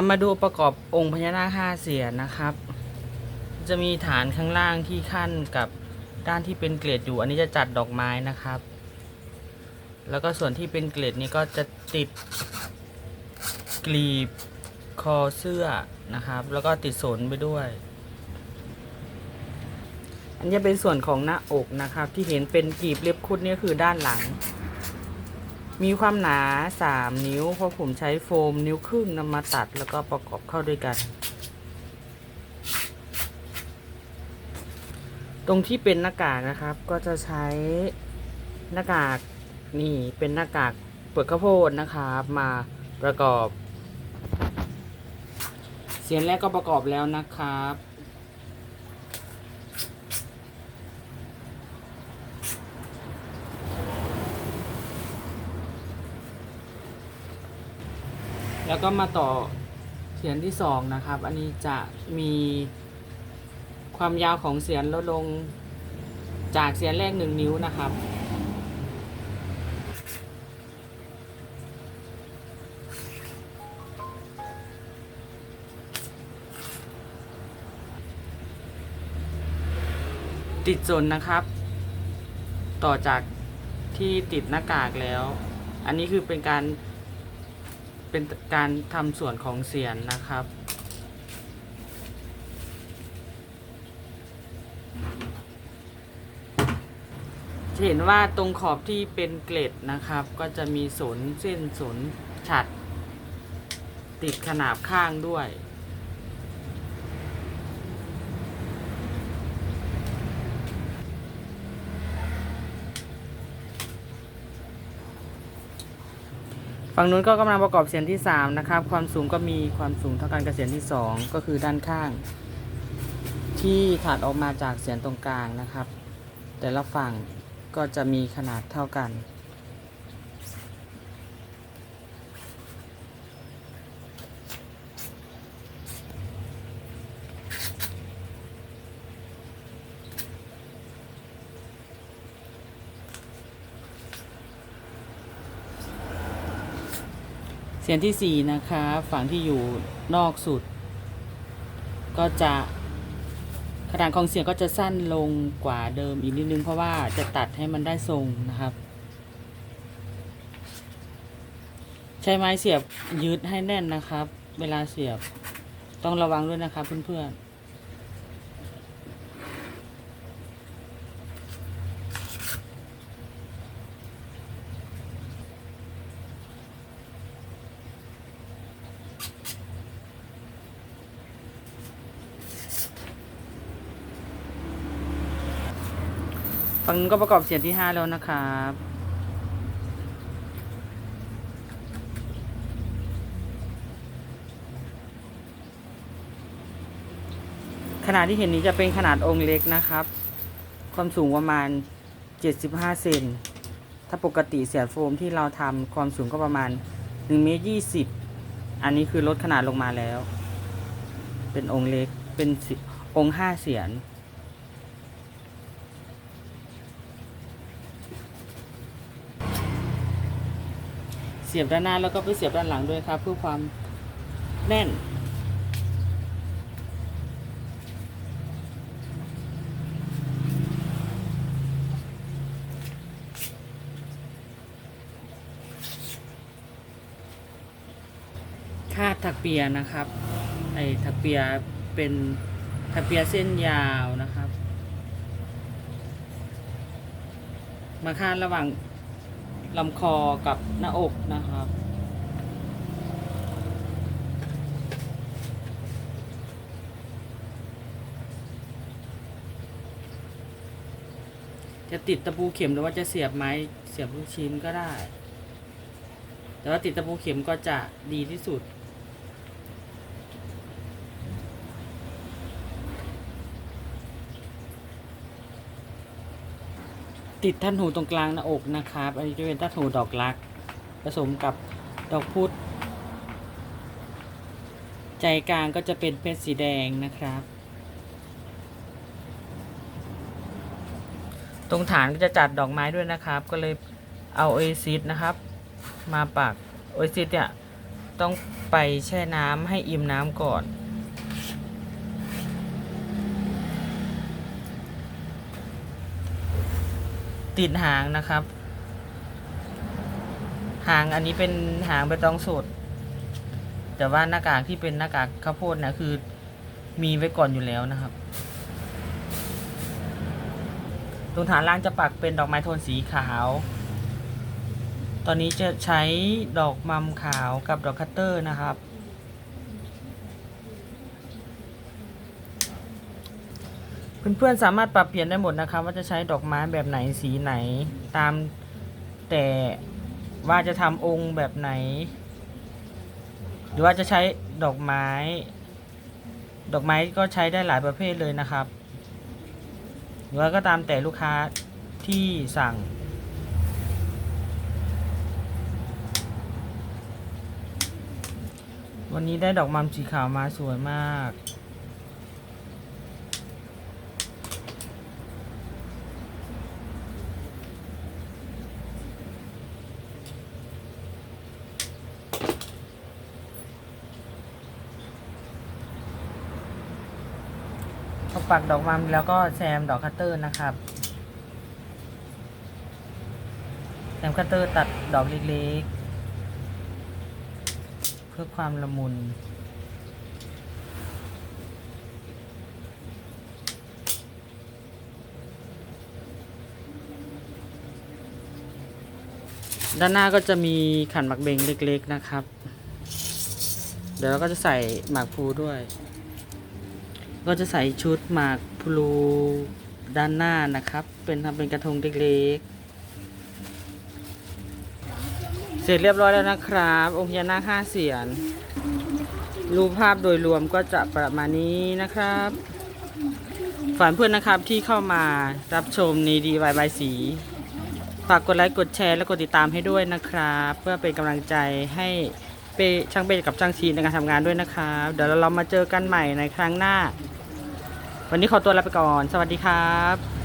ทำมาดูประกอบองค์พญานาคห้าเสียนนะครับ จะมีฐานข้างล่างที่ขั้นกับด้านที่เป็นเกล็ดอยู่ อันนี้จะจัดดอกไม้นะครับ แล้วก็ส่วนที่เป็นเกล็ดนี้ก็จะติดกลีบคอเสื้อนะครับ แล้วก็ติดสนไปด้วย อันนี้เป็นส่วนของหน้าอกนะครับ ที่เห็นเป็นกลีบเล็บคุดนี่คือด้านหลัง มีความหนา 3 นิ้ว เพราะผมใช้โฟมนิ้วครึ่งนำมาตัดแล้วก็ประกอบเข้าด้วยกัน ตรงที่เป็นหน้ากากนะครับ ก็จะใช้หน้ากากนี่เป็นหน้ากากเปลือกข้าวโพดนะครับ มาประกอบ เสียงแรกก็ประกอบแล้วนะครับ แล้วก็มาต่อเสียงที่สองนะครับ อันนี้จะมีความยาวของเสียงลดลงจากเสียงแรกหนึ่งนิ้วนะครับติดจนนะครับ ต่อจากที่ติดหน้ากากแล้ว อันนี้คือเป็นการ เป็นการทำส่วนของเสียนนะครับ จะเห็นว่าตรงขอบที่เป็นเกล็ดนะครับ ก็จะมีสนเส้นสนฉัด ติดขนาบข้างด้วย ฝั่งนู้นก็กำลังประกอบเสียงที่3นะครับ ความสูงก็มีความสูงเท่ากันกับเสียงที่ 2 ก็คือด้านข้าง ที่ถัดออกมาจากเสียงตรงกลางนะครับ แต่ละฝั่งก็จะมีขนาดเท่ากัน เสียงที่ 4 นะคะ ฝั่งที่อยู่นอกสุด ก็จะขนาดของเสียงก็จะสั้นลงกว่าเดิมอีกนิดนึง เพราะว่าจะตัดให้มันได้ทรงนะครับ ใช้ไม้เสียบยืดให้แน่นนะครับ เวลาเสียบต้องระวังด้วยนะครับเพื่อนๆ ฝั่งนู้นก็ประกอบเสียงที่5แล้วนะครับขนาดที่เห็นนี้จะเป็นขนาดองค์เล็กนะครับ ความสูงประมาณ 75 เซน ถ้าปกติเสียโฟมที่เราทำความสูงก็ประมาณ1เมตร20 อันนี้คือลดขนาดลงมาแล้ว เป็นองค์เล็ก เป็นองค์5เสียน เสียบด้านหน้าแล้วก็ไปเสียบด้านหลังด้วยครับเพื่อความแน่น คาดถักเปียนะครับ ไอ้ถักเปียเป็นถักเปียเส้นยาวนะครับ มาคาดระหว่าง ลำคอกับหน้าอกนะครับ จะติดตะปูเข็มหรือว่าจะเสียบไม้เสียบลูกชิ้นก็ได้ แต่ว่าติดตะปูเข็มก็จะดีที่สุด ติดท่านหูตรงกลางหน้าอกนะครับอันนี้จะเป็นท่านหูดอกรัก ผสมกับดอกพุธใจกลางก็จะเป็นเพชรสีแดงนะครับ ตรงฐานก็จะจัดดอกไม้ด้วยนะครับ ก็เลยเอาโอเอซิสนะครับ มาปักโอเอซิสเนี่ยต้องไปแช่น้ำให้อิ่มน้ำก่อน ติดหางนะครับ หางอันนี้เป็นหางใบตองสด แต่ว่าหน้ากากที่เป็นหน้ากากข้าวโพดนะคือมีไว้ก่อนอยู่แล้วนะครับ ตรงฐานล่างจะปักเป็นดอกไม้โทนสีขาว ตอนนี้จะใช้ดอกมัมขาวกับดอกคัตเตอร์นะครับ เพื่อนๆสามารถปรับเปลี่ยนได้หมดนะครับว่าจะใช้ดอกไม้แบบไหนสีไหน ตามแต่ว่าจะทำองค์แบบไหน หรือว่าจะใช้ดอกไม้ ดอกไม้ก็ใช้ได้หลายประเภทเลยนะครับ หรือว่าก็ตามแต่ลูกค้าที่สั่งวันนี้ได้ดอกมัมสีขาวมาสวยมาก พอปักดอกมัมแล้วก็แซมดอกคัตเตอร์นะครับแซมคัตเตอร์ตัดดอกเล็กๆ เพื่อความละมุนด้านหน้าก็จะมีขันหมักเบงเล็กๆนะครับ เดี๋ยวเราก็จะใส่หมากพลูด้วย ก็จะใส่ชุดหมากพลูด้านหน้านะครับ เป็นทำเป็นกระทงเล็กๆ เสร็จเรียบร้อยแล้วนะครับ องค์พญานาคห้าเสียนรูปภาพโดยรวมก็จะประมาณนี้นะครับฝากเพื่อนนะครับที่เข้ามารับชมในดีวายบายสีฝากกดไลค์กดแชร์และกดติดตามให้ด้วยนะครับ เพื่อเป็นกำลังใจให้ เปช่างเปกับช่างชีในการทำงานด้วยนะครับ เดี๋ยวเรามาเจอกันใหม่ในครั้งหน้า วันนี้ขอตัวลาไปก่อน สวัสดีครับ